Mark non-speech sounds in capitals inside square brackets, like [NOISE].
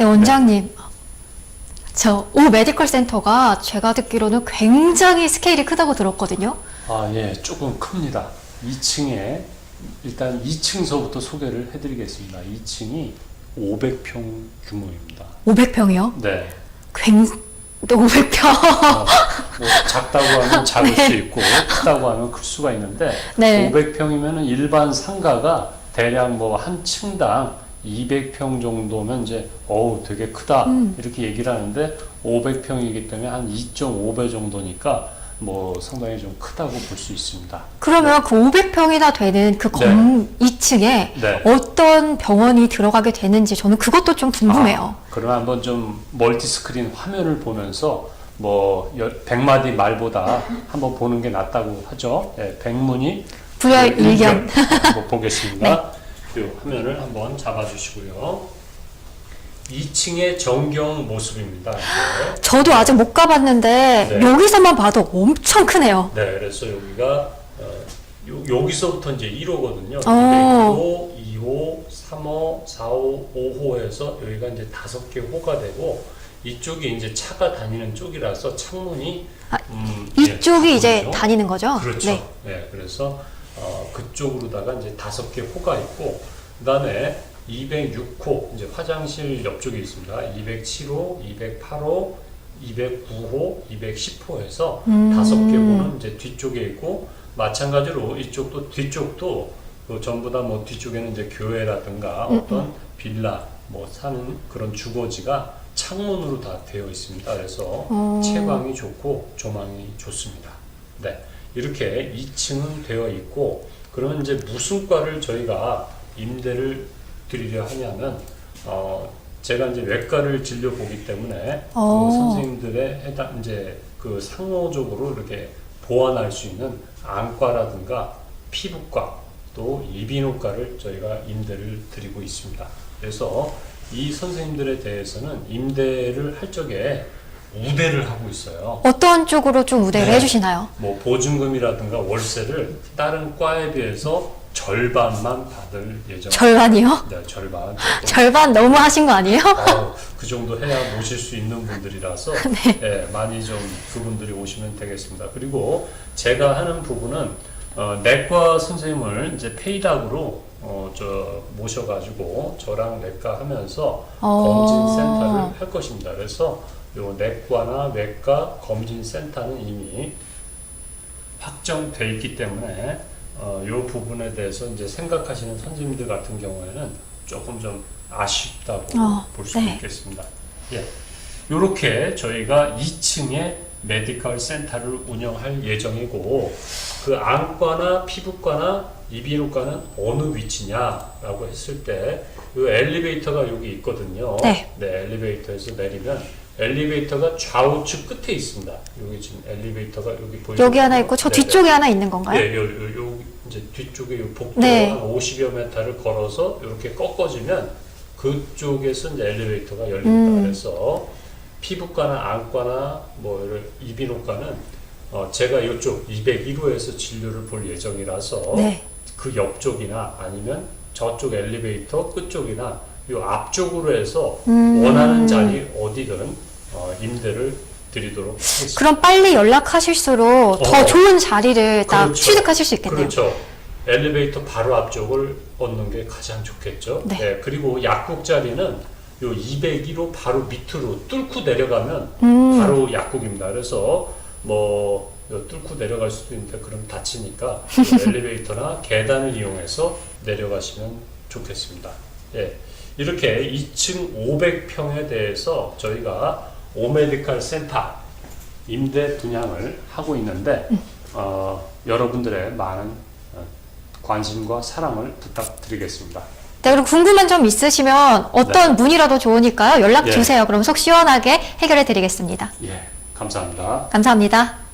네, 원장님. 저 오 메디컬 센터가 제가 듣기로는 굉장히 스케일이 크다고 들었거든요. 아, 예, 조금 큽니다. 2층에 일단 2층서부터 소개를 해드리겠습니다. 2층이 500평 규모입니다. 500평이요? 네. 굉, 또 500평. 어, 뭐 작다고 하면 작을 [LAUGHS] 수 있고 크다고 하면 클 수가 있는데 네. 500평이면 일반 상가가 대략 뭐 한 층당 200평 정도면 이제 어우 되게 크다 음. 이렇게 얘기를 하는데 500평이기 때문에 한 2.5배 정도니까 뭐 상당히 좀 크다고 볼 수 있습니다. 그러면 그 500평이나 되는 그건 2층에 네. 어떤 병원이 들어가게 되는지 저는 그것도 좀 궁금해요. 아, 그러면 한번 좀 멀티 스크린 화면을 보면서 뭐 열- 100마디 말보다 한번 보는 게 낫다고 하죠. 예, 백문이 불여 일견. 네. 한번 보겠습니다. [LAUGHS] 이 화면을 한번 잡아주시고요. 2층의 정경 모습입니다. 이게. 저도 아직 못 가봤는데 네. 여기서만 봐도 엄청 크네요. 네, 그래서 여기가 어, 요, 여기서부터 이제 1호거든요. 어. 201호, 2호, 3호, 4호, 5호에서 여기가 이제 다섯 개 호가 되고 이쪽이 이제 차가 다니는 쪽이라서 창문이 아, 음, 예, 이쪽이 이제 보이죠? 다니는 거죠? 그렇죠. 네. 네. 그래서 어, 그쪽으로다가 이제 다섯 개 호가 있고 그 다음에 206호 이제 화장실 옆쪽에 있습니다. 207호, 208호, 209호, 210호에서 음. 다섯 개 호는 이제 뒤쪽에 있고 마찬가지로 이쪽도 뒤쪽도 그 전부 다 뭐 뒤쪽에는 이제 교회라든가 음, 어떤 빌라 뭐 사는 그런 주거지가 창문으로 다 되어 있습니다. 그래서 어. 채광이 좋고 조망이 좋습니다. 네. 이렇게 2층은 되어 있고 그러면 이제 무슨 과를 저희가 임대를 드리려 하냐면 어 제가 이제 외과를 진료 보기 때문에 어. 그 선생님들의 해당 이제 그 상호적으로 이렇게 보완할 수 있는 안과라든가 피부과 또 이비인후과를 저희가 임대를 드리고 있습니다. 그래서 이 선생님들에 대해서는 임대를 할 적에 우대를 하고 있어요. 어떤 쪽으로 좀 우대를 네. 해주시나요? 뭐 보증금이라든가 월세를 다른 과에 비해서 절반만 받을 예정. 절반이요? 네, 절반. [LAUGHS] 절반 너무 하신 거 아니에요? 어, 그 정도 해야 모실 수 있는 분들이라서 [LAUGHS] 네. 예, 많이 좀 그분들이 오시면 되겠습니다. 그리고 제가 하는 부분은 어, 내과 선생님을 이제 페이닥으로 어, 저 모셔가지고 저랑 내과 하면서 어. 검진 센터를 할 것입니다. 그래서 요 내과나 외과 검진 센터는 이미 확정돼 있기 때문에 어, 요 부분에 대해서 이제 생각하시는 선생님들 같은 경우에는 조금 좀 아쉽다고 어, 볼수 네. 있겠습니다. 예. 요렇게 저희가 2층에 메디컬 센터를 운영할 예정이고 그 안과나 피부과나 이비인후과는 어느 위치냐라고 했을 때요 엘리베이터가 여기 있거든요. 네. 엘리베이터에서 내리면 엘리베이터가 좌우측 끝에 있습니다. 여기 지금 엘리베이터가 여기 보이죠? 여기 하나 있고 저 네네. 뒤쪽에 하나 있는 건가요? 예, 요, 요, 요 이제 뒤쪽에 요 복도 네. 한 50여 미터를 걸어서 이렇게 꺾어지면 그쪽에서 이제 엘리베이터가 열립니다. 음. 그래서 피부과나 안과나 뭐 이런 이비인후과는 어, 제가 이쪽 201호에서 진료를 볼 예정이라서 네. 그 옆쪽이나 아니면 저쪽 엘리베이터 끝쪽이나 요 앞쪽으로 해서 음. 원하는 자리 어디든 어, 임대를 드리도록 하겠습니다. 그럼 빨리 연락하실수록 더 어. 좋은 자리를 딱 그렇죠. 취득하실 수 있겠네요. 그렇죠. 엘리베이터 바로 앞쪽을 얻는 게 가장 좋겠죠. 네. 그리고 약국 자리는 요 201호 바로 밑으로 뚫고 내려가면 음. 바로 약국입니다. 그래서 뭐요 뚫고 내려갈 수도 있는데 그럼 다치니까 요 [LAUGHS] 엘리베이터나 계단을 이용해서 내려가시면 좋겠습니다. 예. 이렇게 2층 500평에 대해서 저희가 오메디칼 센터 임대 분양을 하고 있는데 어, 여러분들의 많은 어, 관심과 사랑을 부탁드리겠습니다. 네, 그리고 궁금한 점 있으시면 어떤 문의라도 좋으니까요. 연락 예. 주세요. 그럼 속 시원하게 해결해 드리겠습니다. 예, 감사합니다. 감사합니다.